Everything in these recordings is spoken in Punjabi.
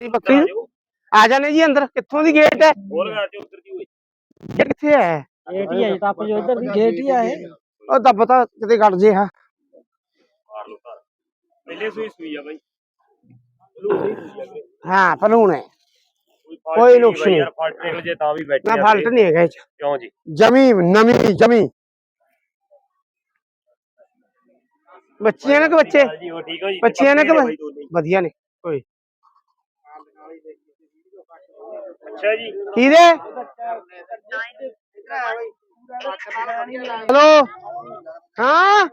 ਬੱਕਰੀ ਆ ਜਾਣੇ ਜੀ ਅੰਦਰ ਕਿੱਥੋਂ ਦੀ ਗੇਟ ਹੈ? ਹੋਰ ਘਰ ਚ ਉਧਰ ਦੀ ਹੋਈ ਇਹ ਕਿੱਥੇ ਹੈ? ਗੇਟ ਹੀ ਹੈ ਟੱਪ ਜੋ ਉਧਰ ਦੀ ਗੇਟ ਹੀ ਆ ਇਹ। ਉਹ ਦੱਬ ਤਾਂ ਕਿਤੇ ਕੱਢ ਜੇ ਹਾਂ ਮਾਰ ਲੋ ਘਰ। ਪਹਿਲੇ ਸੂਈ ਸੂਈ ਆ ਬਾਈ। ਲੂੜੀ ਸੂਈ ਆ ਵੀਰੇ। ਹਾਂ ਫਲੂਣ ਹੈ। ਕੋਈ ਕੋਈ fault ਨੁਕਸ ਬਾਈ ਨਹੀਂ। ਯਾਰ ਫਾਲਟ ਨਿਕਲ ਜੇ ਤਾਂ ਵੀ ਬੈਠੇ ਨਾ ਆ ਫਾਲਟ ਵੀਰੇ। ਨਹੀਂ ਹੈਗਾ ਇਹ ਚ। ਕਿਉਂ ਜੀ? ਜਮੀ ਨਵੀਂ ਜਮੀ। ਬੱਚੀਆਂ ਨੇ ਕਿ ਬੱਚੇ? ਜੀ ਉਹ ਠੀਕ ਹੋ ਜੀ। ਬੱਚੀਆਂ ਨੇ ਕਿ ਬਾਈ ਦੋਨੇ ਹੀ। ਵਧੀਆ ਨੇ। ਕੋਈ। ਅੱਛਾ ਜੀ। ਕਿਹਦੇ ਹਲੋ? ਹਾਂ?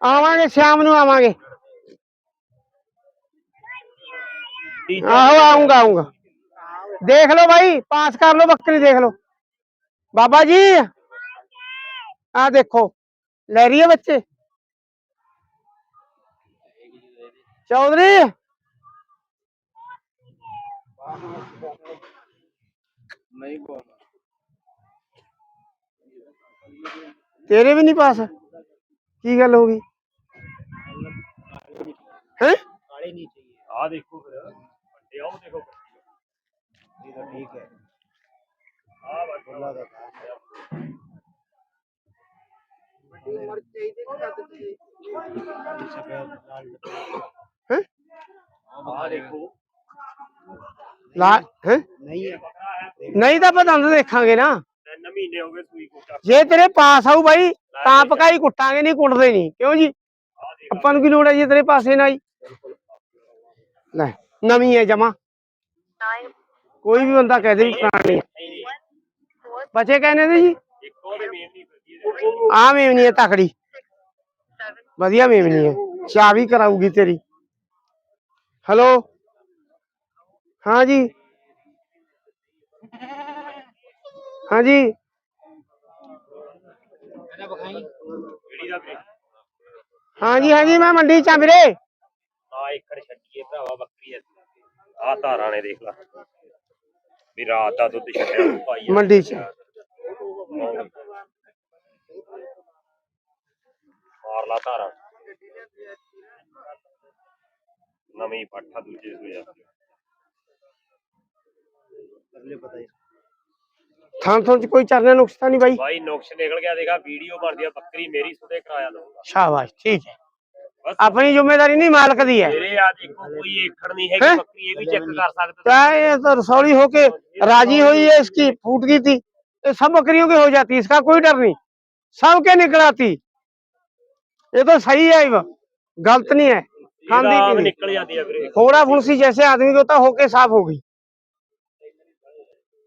ਆਵਾਂਗੇ ਸ਼ਾਮ ਨੂੰ ਆਵਾਂਗੇ। ਆਹੋ ਆਉਂਗਾ ਆਉਂਗਾ। ਦੇਖ ਲਓ ਭਾਈ ਪਾਸ ਕਰ ਲਓ ਬੱਕਰੀ ਦੇਖ ਲਓ। ਬਾਬਾ ਜੀ ਆ ਦੇਖੋ ਲੈ ਰਹੀ ਹੈ ਬੱਚੇ। ਚੌਧਰੀ नहीं तेरे भी नहीं पास? की गल होगी देखो देखो। ठीक है। ਲਾ ਹੈਂ? ਨਹੀਂ ਨਹੀਂ ਤਾਂ ਆਪਾਂ ਦੰਦ ਦੇਖਾਂਗੇ ਨਾ। ਜੇ ਤੇਰੇ ਪਾਸ ਆਊ ਬਾਈ ਤਾਂ ਪਕਾਈ ਕੁੱਟਾਂਗੇ ਨਹੀਂ ਕੁੱਟਦੇ ਨਹੀਂ। ਕਿਉਂ ਜੀ? ਆਪਾਂ ਨੂੰ ਕੀ ਲੋੜ ਹੈ ਜੇ ਤੇਰੇ ਪਾਸੇ ਨਾ ਆਈ ਲੈ ਨਵੀਂ ਹੈ ਜਮਾ। ਕੋਈ ਵੀ ਬੰਦਾ ਕਹਿ ਦੇ ਵੀ ਪੁਰਾਣੀ ਹੈ four ਕਹਿੰਦੇ ਜੀ? ਆ ਮੇਮਨੀ ਹੈ ਤਕੜੀ। seven ਵਧੀਆ ਮੇਮਨੀ ਹੈ ਚਾਹ ਵੀ ਕਰਾਊਗੀ ਤੇਰੀ। ਹੈਲੋ ਹਾਂ ਜੀ ਹਾਂ ਜੀ ਜਿਹੜੀ ਦਾ ਵੀਰੇ ਹਾਂ ਜੀ ਹਾਂ ਜੀ ਮੈਂ ਮੰਡੀ ਚ ਆ ਵੀਰੇ ਆ ਇੱਕੜ ਛੱਡੀਏ ਭਰਾਵਾ ਬੱਕਰੀ ਐ ਆ ਧਾਰਾਂ ਨੇ ਦੇਖ ਲਾ ਵੀ ਰਾਤ ਦਾ ਦੁੱਧ ਛੱਡਿਆ ਉਹ ਭਾਈ ਆ। ਮੰਡੀ ਚ ਮਾਰ ਲਾ ਧਾਰਾਂ ਨਵੀਂ ਪੱਠਾ ਦੂਜੇ ਸੋਇਆ अगले बताइए ਥਾਂ ਥਾਂ ਚ ਕੋਈ ਚਰਨਾ ਨੁਕਸਾ ਨਹੀਂ ਬਾਈ ਭਾਈ ਨੁਕਸ ਨਿਕਲ ਗਿਆ ਦੇਖਾ ਵੀਡੀਓ ਬਣਦੀ ਆ ਬੱਕਰੀ ਮੇਰੀ ਸੁਦੇ ਕਰਾਇਆ ਲਊਗਾ ਸ਼ਾਬਾਸ਼ ਠੀਕ ਹੈ ਬਸ ਆਪਣੀ ਜ਼ਿੰਮੇਵਾਰੀ ਨਹੀਂ ਮਾਲਕ ਦੀ ਹੈ ਮੇਰੇ ਆ ਦੇਖੋ ਕੋਈ ਏਖੜ ਨਹੀਂ ਹੈਂ? ਹੈਗੀ ਬੱਕਰੀ ਇਹ ਵੀ ਚੈੱਕ ਕਰ ਸਕਦੇ क्या है, ये तो रसौली होके राजी हुई है इसकी फूट गई थी ये सब बकरियों की हो जाती इसका कोई डर नहीं सबके निकल आती ये तो सही है ये गलत नहीं है खांदी ਇਹਦਾ ਆਮ पींदी ਨਿਕਲ ਜਾਂਦੀ ਆ ਵੀਰੇ थोड़ा फुंसी जैसे आदमी को होता होके साफ हो गई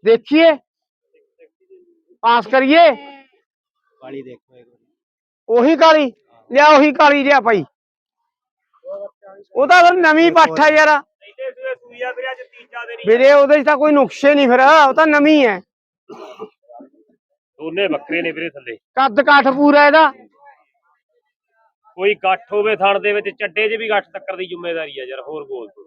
देखिए पास करिए गाड़ी देखो एक बार ਉਹੀ ਕਾਲੀ ਲਿਆ ਉਹੀ ਕਾਲੀ ਲਿਆ ਭਾਈ ਉਹਦਾ ਫਿਰ ਨਵੀਂ ਪੱਠ ਆ ਯਾਰ ਪਹਿਲੇ ਸੂਏ ਸੂਈ ਆ ਵੀਰੇ ਅੱਜ ਤੀਜਾ ਦਿਨ ਹੀ ਆ। ਵੀਰੇ ਉਹਦੇ 'ਚ ਤਾਂ ਕੋਈ ਨੁਕਸੇ ਨਹੀਂ ਫਿਰ ਉਹ ਤਾਂ ਨਵੀਂ ਹੈ ਦੋਨੇ ਬੱਕਰੇ ਨੇ ਵੀਰੇ ਥੱਲੇ ਕੱਦ ਕਾਠ ਪੂਰਾ ਇਹਦਾ ਕੋਈ ਗੱਠ ਹੋਵੇ ਥਣ ਦੇ ਵਿੱਚ ਚੱਡੇ 'ਚ ਵੀ ਗੱਠ ਟੱਕਰ ਦੀ ਜ਼ਿੰਮੇਵਾਰੀ ਆ ਯਾਰ ਹੋਰ ਬੋਲ ਤੂੰ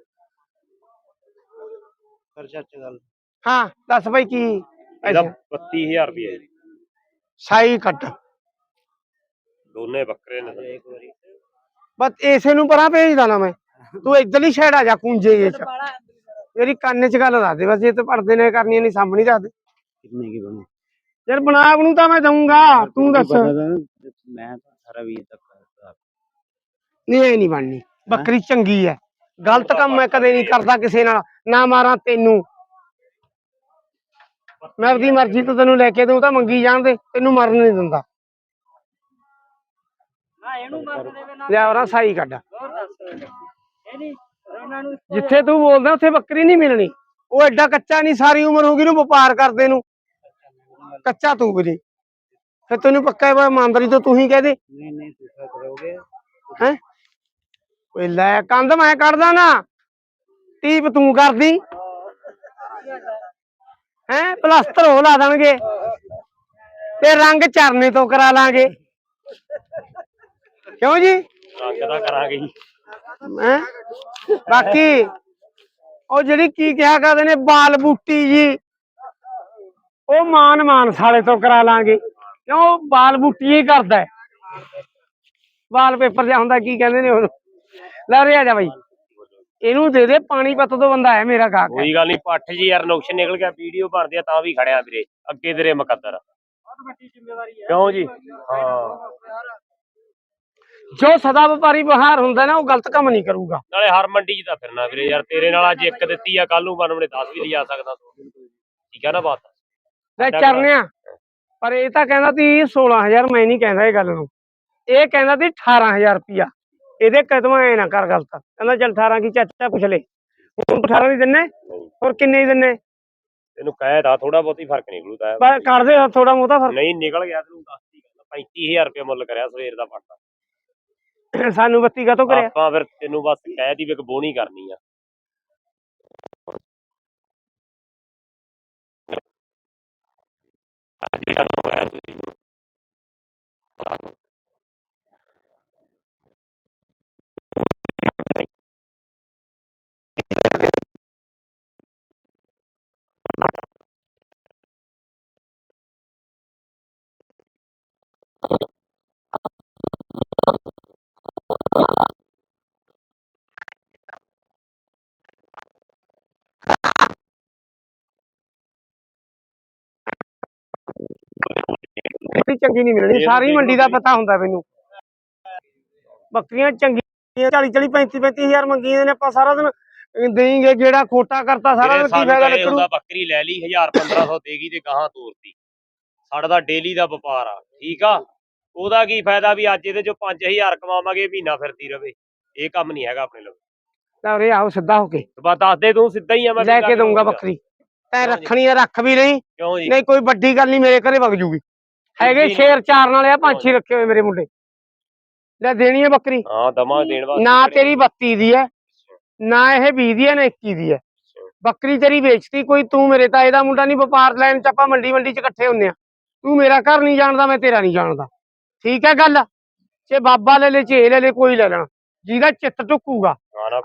खर्चा चल ਹਾਂ ਦੱਸ ਭਾਈ ਕੀ ਇਹਦਾ 32000 ਰੁਪਏ ਜੀ। ਸਾਈ ਕੱਟ ਦੋਨੇ ਬੱਕਰੇ ਨੇ। ਬਸ ਇਸੇ ਨੂੰ ਪਰਾਂ ਭੇਜਦਾ ਨਾ ਮੈਂ। ਤੂੰ ਇੱਧਰਲੀ ਸਾਈਡ ਆ ਜਾ ਕੁੰਜੇ ਜੇ ਚ। ਕੰਨ 'ਚ ਗੱਲ ਦੱਸ ਦੇ ਬਸ ਇਹ ਤਾਂ ਪੜਦੇ ਨੇ ਕਰਨੀਆਂ ਨਹੀਂ ਸਾਹਮਣੇ ਦੱਸਦੇ ਕਿੰਨੇ ਯਾਰ ਬਣਾ ਬਣੂ ਤਾਂ ਮੈਂ ਦਊਂਗਾ ਤੂੰ ਦੱਸ। ਮੈਂ ਤਾਂ ਸਾਰਾ ਤੱਕ ਨਹੀਂ ਬਣਨੀ। ਬੱਕਰੀ ਚੰਗੀ ਹੈ ਗਲਤ ਕੰਮ ਮੈਂ ਕਦੇ ਨਹੀਂ ਕਰਦਾ ਕਿਸੇ ਨਾਲ। ਨਾ ਮਾਰਾਂ ਤੈਨੂੰ। ਮੈਂ ਆਪਣੀ ਮਰਜ਼ੀ ਤੋਂ ਤੈਨੂੰ ਲੈ ਕੇ ਦਊਂ ਤਾਂ ਮੰਗੀ ਜਾਣ ਦੇ ਤੈਨੂੰ ਮਰਨ ਨਹੀਂ ਦਿੰਦਾ। ਜਿੱਥੇ ਤੂੰ ਬੋਲਦਾ ਉੱਥੇ ਬੱਕਰੀ ਨਹੀਂ ਮਿਲਣੀ। ਉਹ ਐਡਾ ਕੱਚਾ ਨਹੀਂ ਸਾਰੀ ਉਮਰ ਹੋ ਗਈ ਨੂੰ ਵਪਾਰ ਕਰਦੇ ਨੂੰ। ਕੱਚਾ ਤੂੰ ਵੀ ਫਿਰ ਤੈਨੂੰ ਪੱਕਾ ਹੈ ਇਮਾਨਦਾਰੀ ਤੋਂ ਤੂੰ ਹੀ ਕਹਿ ਦੇ। ਨਹੀਂ ਨਹੀਂ ਤੁਸੀਂ ਕਰੋਗੇ। ਹੈ? ਓਏ ਲੈ ਕੰਧ ਮੈਂ ਕੱਢਦਾ ਨਾ। ਟੀਪ ਤੂੰ ਕਰਦੀ। ਹੈ? ਪਲਾਸਟਰ ਹੋ ਲਾ ਦੇਣਗੇ। ਤੇ ਰੰਗ ਚਰਨੇ ਤੋਂ ਕਰਾ ਲਾਂਗੇ। ਕਿਉਂ ਜੀ? ਰੰਗ ਦਾ ਕਰਾਂਗੇ ਜੀ। ਹੈਂ? ਬਾਕੀ ਉਹ ਜਿਹੜੀ ਕੀ ਕਿਹਾ ਕਰਦੇ ਨੇ ਬਾਲ ਬੂਟੀ ਜੀ ਉਹ ਮਾਨ ਮਾਨ ਸਾਲੇ ਤੋਂ ਕਰਾ ਲਾਂਗੇ। ਕਿਉਂ? ਬਾਲ ਬੂਟੀ ਹੀ ਕਰਦਾ ਹੈ। ਵਾਲ ਪੇਪਰ ਜਿਹਾ ਹੁੰਦਾ ਕੀ ਕਹਿੰਦੇ ਨੇ ਉਹਨੂੰ? ਲੈ ਰੇ ਆ ਜਾ ਬਾਈ। ਇਹਨੂੰ ਦੇ ਦੇ ਪਾਣੀ ਪੱਤ ਤੋਂ ਬੰਦਾ ਹੈ ਮੇਰਾ ਗਾਹਕ ਕੋਈ ਗੱਲ ਨਹੀਂ ਪੱਠ ਜੀ ਯਾਰ ਨੁਕਸ਼ ਨਿਕਲ ਗਿਆ ਵੀਡੀਓ ਬਣਦੀ ਆ ਤਾਂ ਵੀ ਖੜਿਆ ਵੀਰੇ ਅੱਗੇ ਤੇਰੇ ਮੁਕੱਦਰ। ਬਹੁਤ ਵੱਡੀ ਜ਼ਿੰਮੇਵਾਰੀ ਹੈ ਕਿਉਂ ਜੀ? ਹਾਂ। ਜੋ ਸਦਾ ਵਪਾਰੀ ਬਹਾਰ ਹੁੰਦਾ ਨਾ ਉਹ ਗਲਤ ਕੰਮ ਨਹੀਂ ਕਰੂਗਾ। ਨਾਲੇ ਹਰ ਮੰਡੀ 'ਚ ਤਾਂ ਫਿਰਨਾ ਵੀਰੇ ਯਾਰ ਤੇਰੇ ਨਾਲ ਅੱਜ ਇੱਕ ਦਿੱਤੀ ਆ ਕੱਲ ਨੂੰ ਬਣਵਣੇ 10 ਵੀ ਲਿਜਾ ਸਕਦਾ। ਤੂੰ। ਠੀਕ ਆ ਨਾ ਬਾਤ? ਲੈ ਚਰਨਿਆ ਪਰ ਇਹ ਤਾਂ ਕਹਿੰਦਾ ਸੀ 16000 ਮੈਂ ਨਹੀਂ ਕਹਿੰਦਾ ਇਹ ਗੱਲ ਨੂੰ। ਇਹ ਕਹਿੰਦਾ ਸੀ 18000 ਰੁਪਿਆ ਇਹਦੇ ਕਦਮ ਐ ਨਾ ਕਰ ਗਲਤ ਕਹਿੰਦਾ ਚੱਲ 18 ਕੀ ਚਾਚਾ ਪੁੱਛ ਲੈ। ਹੁਣ 18 ਦੀ ਦਿੰਨੇ ਹੋਰ ਕਿੰਨੇ ਦੀ ਦਿੰਨੇ ਤੈਨੂੰ ਕਹਿ ਦਾ ਥੋੜਾ ਬਹੁਤੀ ਫ਼ਰਕ ਨਿਕਲੂ ਤਾਂ ਪਰ ਕੱਢ ਦੇ ਥੋੜਾ ਮੋਟਾ ਨਹੀਂ ਨਿਕਲ ਗਿਆ ਤੈਨੂੰ ਦੱਸਦੀ ਗੱਲ 35000 ਰੁਪਏ ਮੁੱਲ ਕਰਿਆ ਸਵੇਰ ਦਾ ਫ਼ਰਕ ਸਾਨੂੰ ਬੱਤੀ ਕਾ ਕਰਿਆ? ਆਪਾਂ ਫਿਰ ਤੈਨੂੰ ਬਸ ਕਹਿ ਦੀ ਵੀ ਇੱਕ ਬੋਣੀ ਕਰਨੀ ਆ। ਚੰਗੀ ਨਹੀਂ ਮਿਲਣੀ ਸਾਰੀ ਮੰਡੀ ਦਾ ਪਤਾ ਹੁੰਦਾ ਮੈਨੂੰ। ਬੱਕਰੀਆਂ ਚੰਗੀਆਂ 40 40 35 35000 ਮੰਗੀਆਂ ਨੇ ਆਪਾਂ ਸਾਰਾ ਦਿਨ। ਦੇਈਂਗੇ ਜਿਹੜਾ ਖੋਟਾ ਕਰਤਾ ਸਾਰਾ ਦਿਨ ਕੀ ਫਾਇਦਾ ਨਿਕਲੂ ਬੱਕਰੀ ਲੈ ਲਈ 1000 1500 ਦੇਗੀ ਤੇ ਗਾਹਾਂ ਤੋਰਤੀ। ਸਾਡਾ ਤਾਂ ਡੇਲੀ ਦਾ ਵਪਾਰ ਆ ਠੀਕ ਆ? ਉਹਦਾ ਕੀ ਫਾਇਦਾ ਵੀ ਅੱਜ ਇਹਦੇ ਚੋਂ 5000 ਕਮਾਵਾਂਗੇ ਮਹੀਨਾ ਫਿਰਦੀ ਰਵੇ। ਇਹ ਕੰਮ ਨਹੀਂ ਹੈਗਾ ਆਪਣੇ ਲਈ ਲੈ ਉਰੇ ਆਓ ਸਿੱਧਾ ਹੋ ਕੇ। ਬਸ ਦੱਸ ਦੇ ਤੂੰ ਸਿੱਧਾ ਹੀ ਆ ਮੈਂ ਲੈ ਕੇ ਦਊਂਗਾ? ਬੱਕਰੀ। ਤੈਂ? ਰੱਖਣੀ ਆ ਰੱਖ ਵੀ ਨਹੀਂ ਨਹੀਂ ਕੋਈ ਵੱਡੀ ਗੱਲ ਨਹੀਂ ਮੇਰੇ ਘਰੇ ਵਗ ਜੂਗੀ। ਹੈਗੇ। ਸ਼ੇਰ ਚਾਰਨ ਵਾਲੇ ਆ ਪੰਛੀ ਰੱਖੇ ਹੋਏ ਮੇਰੇ ਮੁੰਡੇ। ਲੈ ਦੇਣੀ ਹੈ ਬੱਕਰੀ। ਹਾਂ ਦਮਾ ਦੇਣ ਵਾਸਤੇ ਨਾ ਤੇਰੀ 32 ਦੀ ਹੈ ਨਾ ਇਹ 20 ਦੀ ਹੈ ਨਾ 21 ਦੀ ਹੈ ਬੱਕਰੀ ਤੇਰੀ ਵੇਚਤੀ ਕੋਈ ਤੂੰ ਮੇਰੇ ਤਾਂ ਇਹਦਾ ਮੁੰਡਾ ਨਹੀਂ ਵਪਾਰ ਲੈਣ ਚ ਆਪਾਂ ਮੰਡੀ ਮੰਡੀ ਚ ਇਕੱਠੇ ਹੁੰਨੇ ਆ। ਤੂੰ ਮੇਰਾ ਘਰ ਨਹੀਂ ਜਾਣਦਾ ਮੈਂ ਤੇਰਾ ਨਹੀਂ ਜਾਣਦਾ। ਠੀਕ ਹੈ ਗੱਲ? ਜੇ ਬਾਬਾ ਲੈ ਲੈ ਚੇ ਲੈ ਲੈ ਕੋਈ ਲੈ ਲੈਣਾ। ਜਿਹਦਾ ਚਿੱਤ ਟੁੱਕੂਗਾ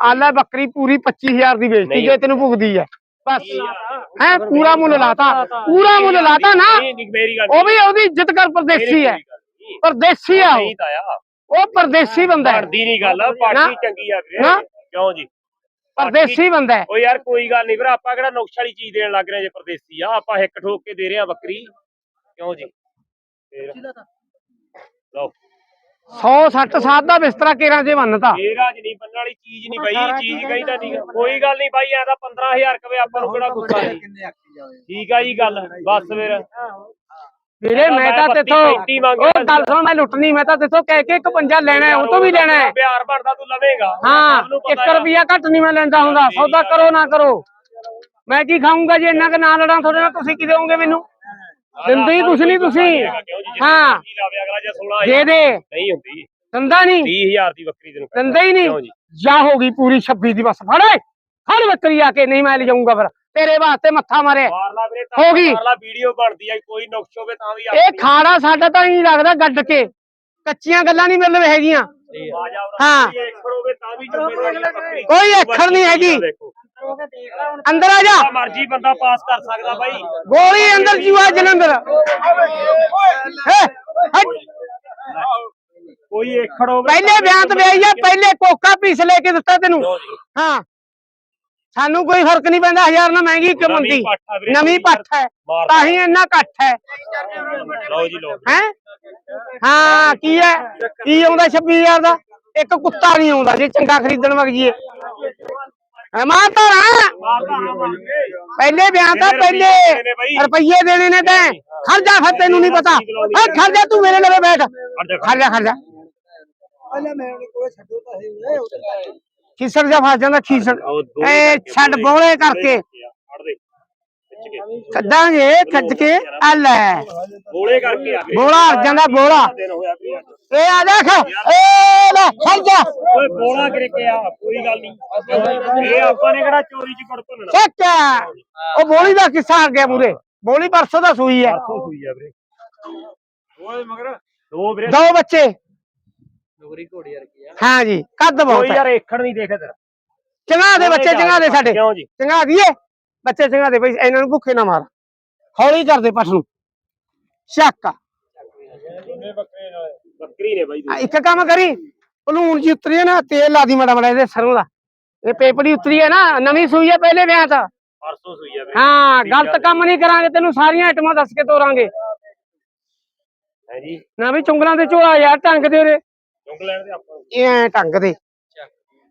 ਆਲਾ ਬੱਕਰੀ ਪੂਰੀ 25000 ਦੀ ਵੇਚਤੀ ਜੇ ਤੈਨੂੰ ਭੁਗਦੀ ਹੈ ਬਸ। ਹੈ? ਪੂਰਾ ਮੁੱਲ ਲਾਤਾ। ਪੂਰਾ ਮੁੱਲ ਲਾਤਾ ਨਾ। ਉਹ ਵੀ ਉਹਦੀ ਇੱਜ਼ਤ ਕਰ ਪਰਦੇਸੀ ਹੈ। ਪਰਦੇਸੀ ਆ ਉਹ। ਪਰਦੇਸੀ ਬੰਦਾ ਹੈ। ਬਣਦੀ ਨਹੀਂ ਗੱਲ ਪਾਰਟੀ ਚੰਗੀ ਆ ਵੀਰੇ। ਕਿਉਂ ਜੀ? ਪਰਦੇਸੀ ਬੰਦਾ ਹੈ। ਉਹ ਯਾਰ ਕੋਈ ਗੱਲ ਨਹੀਂ ਵੀਰ ਆਪਾਂ ਕਿਹੜਾ ਨੁਕਸ ਵਾਲੀ ਚੀਜ਼ ਦੇਣ ਲੱਗ ਰਹੇ ਜੇ ਪਰਦੇਸੀ ਆ। ਆਪਾਂ ਹਿੱਕ ਠੋਕ ਕੇ ਦੇ ਰਹੇ ਆ ਬੱਕਰੀ। ਕਿਉਂ ਜੀ? ਲਓ। 100 60 ਸਾਧ ਦਾ ਬਿਸਤਰਾ ਕੇਰਾਂ ਜੇ ਬੰਨਤਾ। ਫੇਰ ਅੱਜ ਨਹੀਂ ਬੰਨਣ ਵਾਲੀ ਚੀਜ਼ ਨਹੀਂ ਬਾਈ ਚੀਜ਼ ਕਹਿੰਦਾ ਨਹੀਂ। ਕੋਈ ਗੱਲ ਨਹੀਂ ਬਾਈ ਐ ਤਾਂ 15000 ਕਵੇ ਆਪਾਂ ਨੂੰ ਕਿਹੜਾ ਗੁੱਸਾ ਨਹੀਂ ਠੀਕ ਆ ਜੀ ਗੱਲ ਬਸ ਫਿਰ। ਵੀਰੇ ਮੈਂ ਤਾਂ ਤੇਥੋਂ ਉਹ ਗੱਲ ਸੁਣ ਮੈਂ ਲੁੱਟਣੀ ਮੈਂ ਤਾਂ ਤੇਥੋਂ ਕਹਿ ਕੇ ਇੱਕ ਪੰਜਾ ਲੈਣਾ ਹੈ, ਉਹ ਤੋਂ ਵੀ ਲੈਣਾ ਹੈ। ਪਿਆਰ ਬਣਦਾ ਤੂੰ ਲਵੇਂਗਾ। ਹਾਂ ਸਭ ਨੂੰ ਪਤਾ 1 ਆ। ਰੁਪਿਆ ਘੱਟ ਨਹੀਂ ਮੈਂ ਲੈਂਦਾ ਹੁੰਦਾ ਸੌਦਾ ਕਰੋ ਨਾ ਕਰੋ। ਮੈਂ ਕੀ ਖਾਊਂਗਾ ਜੇ ਇੰਨਾ ਕੁ ਨਾ ਲੜਾਂ ਤੁਹਾਡੇ ਨਾਲ ਤੁਸੀਂ ਕੀ ਦੇਵੋਗੇ ਮੈਨੂੰ? ਦਿੰਦੇ ਹੀ ਕੁਛ ਨਹੀਂ ਤੁਸੀਂ। ਹਾਂ। ਦੇ ਦੇ। ਨਹੀਂ ਹੁੰਦੀ। ਦੰਦਾ ਨਹੀਂ। 20000 ਦੀ ਬੱਕਰੀ ਤੈਨੂੰ ਕਹਿੰਦਾ। ਦੰਦਾ ਹੀ ਨਹੀਂ। ਜੀ? ਹੋ ਗਈ ਪੂਰੀ 26 ਦੀ ਬਸ। ਫੜੇ ਫੜ ਬੱਕਰੀ ਆ ਕੇ। ਨਹੀਂ ਮੈਂ ਲੈ ਜਾਊਂਗਾ ਫਿਰ। ਤੇਰੇ ਵਾਸਤੇ ਮੱਥਾ ਮਾਰੇ ਹੋ ਗਈ। ਮਾਰ ਲਾ ਵੀਡੀਓ ਬਣਦੀ ਆ ਕੋਈ ਨੁਕਸ ਹੋਵੇ ਤਾਂ ਵੀ ਇਹ ਖਾੜਾ ਸਾਡਾ ਤਾਂ ਨਹੀਂ ਲੱਗਦਾ ਗੱਡ ਕੇ। ਕੱਚੀਆਂ ਗੱਲਾਂ ਨਹੀਂ ਮਿਲ ਹੈਗੀਆਂ। ਹਾਂ। ਕੋਈ ਅੱਖਰ ਨਹੀਂ ਹੈਗੀ। ਦੇਖੋ ਅੰਦਰ ਆ ਜਾ। ਮਰਜ਼ੀ ਬੰਦਾ ਪਾਸ ਕਰ ਸਕਦਾ ਬਾਈ। ਗੋਲੀ ਅੰਦਰ ਜੂਆ ਜਲੰਧਰ। ਹੈ ਕੋਈ ਅੱਖਰ ਹੋਵੇ ਪਹਿਲੇ ਬਿਆਨ ਤੇ ਵਿਆਹੀ ਆ ਪਹਿਲੇ ਕੋਕਾ ਪੀਸ ਲੈ ਕੇ ਦਿੱਤਾ ਤੈਨੂੰ। ਹਾਂ। ਸਾਨੂੰ ਕੋਈ ਫ਼ਰਕ ਨਹੀਂ ਪੈਂਦਾ ਹਜ਼ਾਰ ਨਾਲ ਮਹਿੰਗੀ ਕਿ ਵੀਰੇ, ਨਵੀਂ ਪੱਠ ਹੈ। ਤਾਂ ਹੀ ਇੰਨਾ ਘੱਟ ਹੈ। ਲਓ ਜੀ ਲਓ ਹੈ? ਹਾਂ ਕੀ ਹੈ? ਕੀ ਆਉਂਦਾ 26000 ਦਾ? ਇੱਕ ਕੁੱਤਾ ਨਹੀਂ ਆਉਂਦਾ ਜੇ ਚੰਗਾ ਖਰੀਦਣ ਵਗ ਜੀਏ ਹੈ ਮਾਂ ਤਾਂ ਪਹਿਲੇ ਬਿਆਨ ਤਾਂ ਪਹਿਲੇ ਰੁਪਈਏ ਦੇਣੇ ਨੇ ਤੈਂ ਖੜ ਜਾ ਫਿਰ ਤੈਨੂੰ ਨਹੀਂ ਪਤਾ ਓ ਖੜ ਜਾ ਤੂੰ ਮੇਰੇ ਲਵੇ ਬੈਠ ਖੜ ਜਾ ਖੜ ਜਾ ਖੀਸੜ ਜਾ ਫਸ ਜਾਂਦਾ ਖੀਸੜ ਐ ਛੱਡ ਬੋਲੇ ਕਰਕੇ ਫੜ ਦੇ ਖਿੱਚ ਕੇ ਛੱਡਾਂਗੇ ਖੱਜ ਕੇ ਆ ਲੈ ਗੋਲੇ ਕਰਕੇ ਆ ਗਏ ਬੋਲਾ ਬੋਲਾ ਦਿਨ ਹੋਇਆ ਵੀ ਅੱਜ। ਇਹ ਆ ਦੇਖ ਏ ਲੈ ਖੜ ਜਾ ਓਏ ਬੋਲਾ ਕਰਕੇ ਆ? ਕੋਈ ਗੱਲ ਨਹੀਂ। ਇਹ ਆਪਾਂ ਨੇ ਕਿਹੜਾ ਚੋਰੀ ਚ ਕੁੜ ਭੁੰਨਣਾ? ਚੱਕ ਉਹ ਬੋਲੀ ਦਾ ਕਿੱਸਾ ਆ ਗਿਆ ਮੂਰੇ। ਬੋਲੀ ਪਰਸੋਂ ਦਾ ਸੂਈ ਹੈ ਪਰਸੋਂ ਸੂਈ ਆ ਵੀਰੇ। ਓਏ ਮਗਰ ਦੋ ਵੀਰੇ। ਦੋ ਬੱਚੇ। ਨੌਕਰੀ ਘੋੜੀ ਵਰਗੀ ਆ। ਹਾਂ ਜੀ ਕੱਦ ਬਹੁਤ ਕੋਈ ਹੈ ਯਾਰ ਏਖੜ ਨਹੀਂ ਦੇਖੇ ਤੇਰਾ। ਚੰਗਾ ਦੇ ਬੱਚੇ ਚੰਗਾ ਦੇ ਸਾਡੇ। ਕਿਉਂ ਜੀ? ਚੰਗਾ ਦੀਏ। ਬੱਚੇ ਚੰਗਾ ਦੇ ਬਈ ਇਹਨਾਂ ਨੂੰ ਭੁੱਖੇ ਨਾ ਮਾਰ। ਹੌਲੀ ਕਰ ਦੇ ਪੱਠ ਨੂੰ। ਚੱਕ। ਬੱਕਰੀ ਨੇ ਬਾਈ। ਆ, ਇੱਕ ਕੰਮ ਕਰੀ। ਭਲੂਣ ਜੀ ਉਤਰੀ ਹੈ ਨਾ ਤੇਲ ਲਾ ਦੀ ਮੜਾ ਮੜਾ ਇਹਦੇ ਸਰੋਂ ਦਾ। ਇਹ ਪੇਪੜੀ ਉਤਰੀ ਹੈ ਨਾ ਨਵੀਂ ਸੂਈ ਹੈ ਪਹਿਲੇ ਵਿਆਹ ਤਾਂ। ਪਰਸੋਂ ਸੂਈ ਹਾਂ ਗਲਤ ਕੰਮ ਨਹੀਂ ਕਰਾਂਗੇ ਤੈਨੂੰ ਸਾਰੀਆਂ ਆਈਟਮਾਂ ਦੱਸ ਕੇ ਤੋਰਾਂਗੇ। ਹੈ ਜੀ। ਨਾ ਵੀ ਚੁੰਗਲਾਂ ਤੇ ਝੋਲਾ ਯਾਰ ਟੰਗ ਦੇ ਉਰੇ। ਚੁੰਗ ਲੈਣ ਦੇ ਆਪਾਂ। ਇਹ ਐ ਟੰਗ ਦੇ।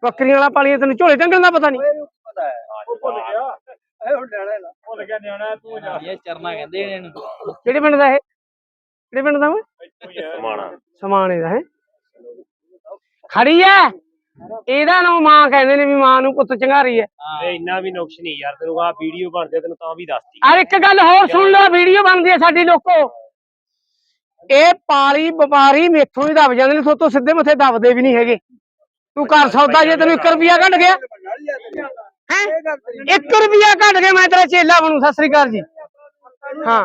ਬੱਕਰੀਆਂ ਵਾਲਾ ਪਾਲੀਆਂ ਤੈਨੂੰ ਝੋਲੇ ਟੰਗਣ ਦਾ ਪਤਾ ਨਹੀਂ। ਭੁੱਲ ਗਿਆ। ਨਿਆਣਾ ਤੂੰ ਜਾ। ਇਹ ਚਰਨਾ ਕਹਿੰਦੇ ਨੇ ਇਹਨੂੰ। ਕਿਹੜੇ ਪਿੰਡ ਦਾ ਇਹ? ਕਿਹੜੇ ਪਿੰਡ ਦਾ ਓਏ? ਸਮਾਣਾ। ਸਮਾਣੇ ਦਾ ਹੈ। ਖੜੀ ਐ? ਇਹਦਾ ਨਾਮ ਮਾਂ ਕਹਿੰਦੇ ਨੇ ਵੀ ਮਾਂ ਨੂੰ ਪੁੱਤ ਚੰਗਾਰੀ ਐ। ਇਹ ਇੰਨਾ ਵੀ ਨੁਕਸ ਨਹੀਂ ਯਾਰ ਤੈਨੂੰ ਆ ਵੀਡੀਓ ਬਣਦੇ ਤੈਨੂੰ ਤਾਂ ਵੀ ਦੱਸਤੀ। ਆ ਇੱਕ ਗੱਲ ਹੋਰ ਸੁਣ ਲਓ ਵੀਡੀਓ ਬਣਦੀ ਐ ਸਾਡੀ ਲੋਕੋ। ਇਹ ਪਾਲੀ ਵਪਾਰੀ ਮੇਥੋਂ ਹੀ ਦਬ ਜਾਂਦੇ ਨੇ ਸੋਤੋਂ ਸਿੱਧੇ ਮੱਥੇ ਦਬਦੇ ਵੀ ਨਹੀਂ ਹੈਗੇ। ਤੂੰ ਕਰ ਸੌਦਾ ਜੇ ਤੈਨੂੰ 1 ਰੁਪਿਆ ਘਟ ਗਿਆ। ਹੈ? 1 ਰੁਪਿਆ ਘਟ ਗਿਆ ਮੈਂ ਤੇਰਾ ਚੇਲਾ ਬਣੂ ਸਤਿ ਸ੍ਰੀ ਅਕਾਲ ਜੀ। ਹਾਂ।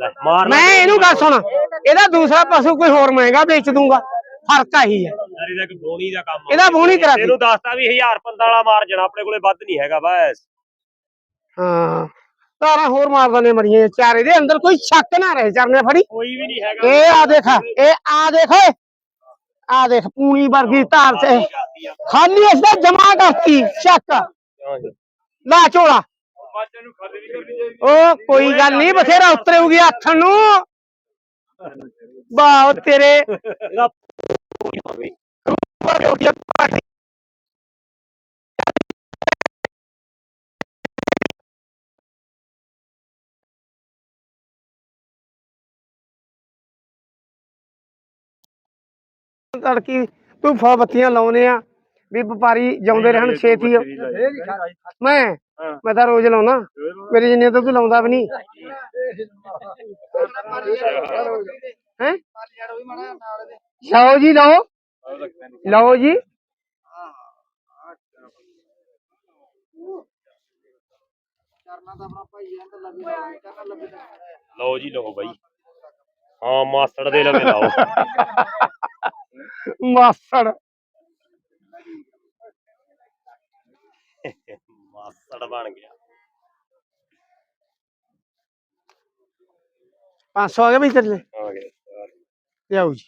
ਲੈ ਮਾਰ ਮੈਂ ਇਹਨੂੰ ਗੱਲ ਸੁਣ ਇਹਦਾ ਦੂਸਰਾ ਪਸ਼ੂ ਕੋਈ ਹੋਰ ਮਹਿੰਗਾ ਵੇਚ ਦੂੰਗਾ। ਫ਼ਰਕ ਆਹੀ ਹੈ ਯਾਰ ਇਹਦਾ ਇੱਕ ਬੋਣੀ ਦਾ ਕੰਮ ਆ। ਇਹਦਾ ਬੋਣੀ ਕਰਾ ਦੇ। ਤੈਨੂੰ ਦੱਸਤਾ ਵੀ 1000 15 ਵਾਲਾ ਮਾਰਜਨ ਆਪਣੇ ਕੋਲੇ ਵੱਧ ਨਹੀਂ ਹੈਗਾ ਬਸ। ਹਾਂ ਤਾਰਾਂ ਹੋਰ ਮਾਰਦਾ ਨੇ ਮਰੀਆਂ ਚਾਰੇ ਦੇ ਅੰਦਰ ਕੋਈ ਸ਼ੱਕ ਨਾ ਰਹੇ ਚਰਨੇ ਫੜੀ। ਕੋਈ ਵੀ ਨਹੀਂ ਹੈਗਾ। ਇਹ ਆ ਦੇਖ ਇਹ ਆ ਦੇਖ ਓਏ। ਆ ਦੇਖ ਪੂਣੀ ਵਰਗੀ ਧਾਰ ਤੇ। ਖਾਲੀ ਇਸ ਦਾ ਜਮਾ ਕਰਤੀ ਚੱਕ ਲਾ ਝੋਲਾ। ਬੱਚੇ ਨੂੰ ਖਾਲੀ ਨਹੀਂ ਕਰਨੀ ਚਾਹੀਦੀ। ਉਹ ਕੋਈ ਗੱਲ ਨਹੀਂ ਬਥੇਰਾ ਉਤਰੇਗੀ ਆਥਣ ਨੂੰ। ਵਾਹ ਤੇਰੇ। ਇਹਦਾ ਤੜਕੀ ਤੂੰ ਫਾ ਬੱਤੀਆਂ ਲਾਉਨੇ ਆ ਵੀ ਵਪਾਰੀ ਜਾਉਂਦੇ ਰਹਿਣ ਛੇਤੀ ਮੈਂ? ਮੈਂ ਤਾਂ ਰੋਜ਼ ਲਾਉਣਾ ਮੇਰੇ ਜਿੰਨੇ ਤਾਂ ਤੂੰ ਲਾਉਂਦਾ ਵੀ ਨਹੀਂ। ਹੈ? ਲਓ ਜੀ ਲਓ। ਲਓ ਜੀ। ਲਓ ਜੀ ਲਓ ਬਾਈ। ਹਾਂ ਮਾਸੜ ਦੇ ਲਵੇ ਲਾਓ। ਮਾਸੜ। ਮਾਸੜ ਬਣ ਗਿਆ। 500 ਆ ਗਿਆ ਵੀ ਤੇਰੇ ਲਈ? ਆ ਗਿਆ। ਯਾਰ। ਲਿਆਓ ਜੀ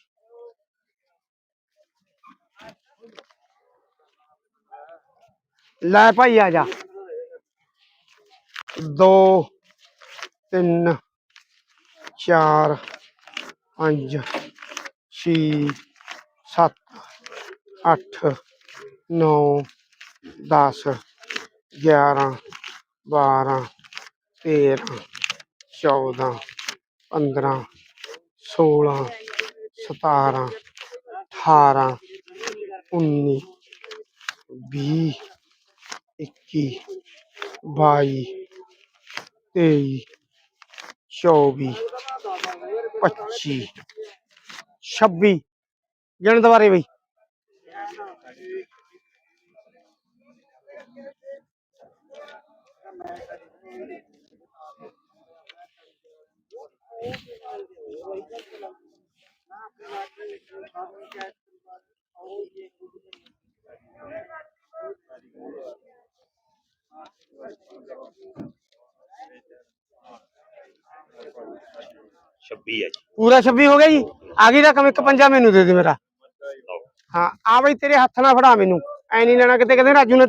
ਲੈ ਭਾਈ ਆ ਜਾ ਦੋ ਤਿੰਨ ਚਾਰ ਪੰਜ ਛੇ ਸੱਤ ਅੱਠ ਨੌ ਦਸ ਗਿਆਰਾਂ ਬਾਰਾਂ ਤੇਰਾਂ ਚੌਦਾਂ ਪੰਦਰਾਂ ਸੋਲਾਂ ਸਤਾਰਾਂ, ਅਠਾਰਾਂ, ਉੱਨੀ, ਵੀਹ, ਇੱਕੀ, ਬਾਈ, ਤੇਈ, ਚੌਵੀ, ਪੱਚੀ, ਛੱਬੀ। ਗਿਣ ਦੁਬਾਰੇ ਬਈ। ਛੱਬੀ ਹੈ ਪੂਰਾ 26 ਹੋ ਗਿਆ ਜੀ। ਆ ਗਈ ਰਕਮ ਇੱਕ ਪੰਜਾ ਮੈਨੂੰ ਦੇ ਦੇ ਮੇਰਾ। ਹਾਂ, ਆ ਬਈ ਤੇਰੇ ਹੱਥ ਨਾਲ ਫੜਾ ਮੈਨੂੰ। ਐ ਨਹੀਂ ਲੈਣਾ ਕਿਤੇ, ਕਹਿੰਦੇ ਰਾਜੂ ਨੇ